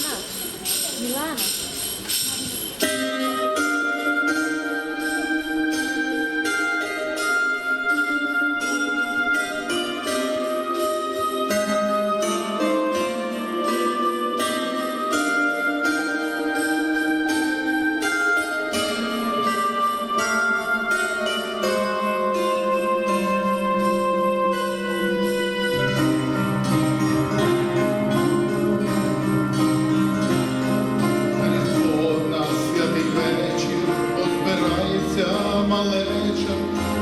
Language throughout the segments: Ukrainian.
Milana. Milana? Малеча,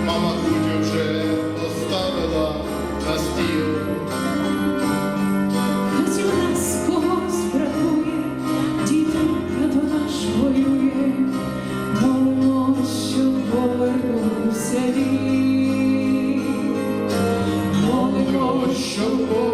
мама кутю вже поставила на стіл. Хоч у нас когось бракує, дітей тато наш воює, молимо, що повернувся він. Що повернувся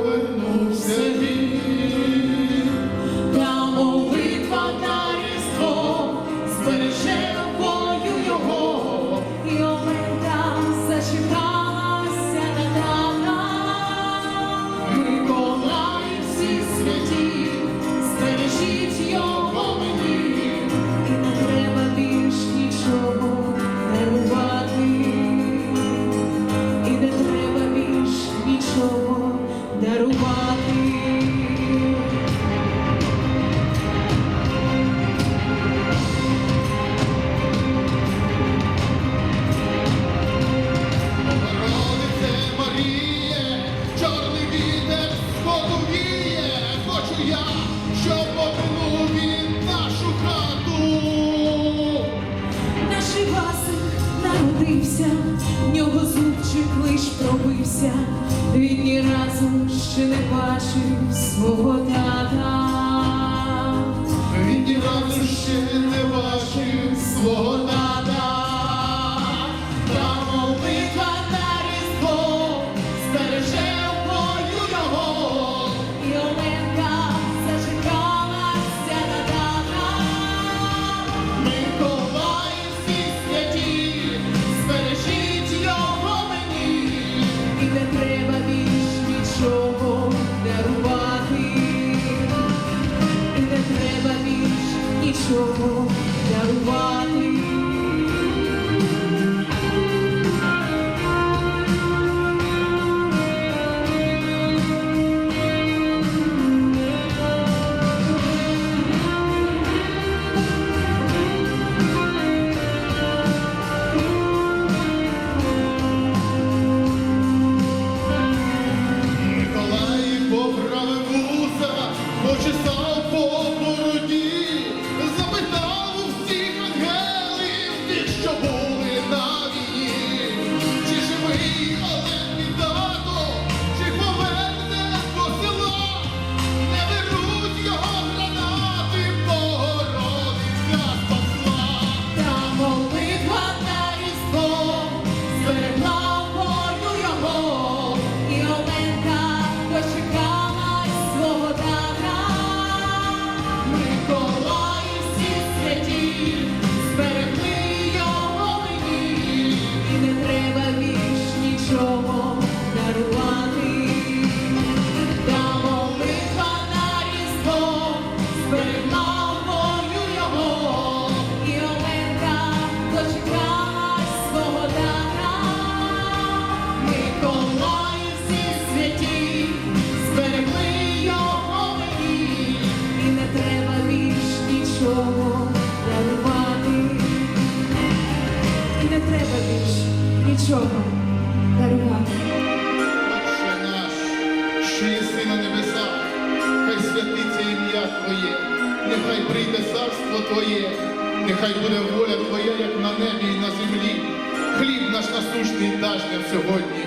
пробився, він ні разу ще не бачив свого тата. Він ні разу ще не бачив свого тата. Нічого дарувати. Миколай нічого дарувати, і не треба більш нічого дарувати. Отче наш, що єси на небесах, хай святиться ім'я Твоє, нехай прийде царство Твоє, нехай буде воля Твоя, як на небі і на землі. Хліб наш насущний даш нам сьогодні,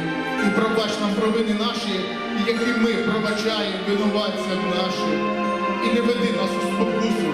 і пробач нам провини наші, які ми пробачаємо винуватцям нашим. І не веди нас у спокусу,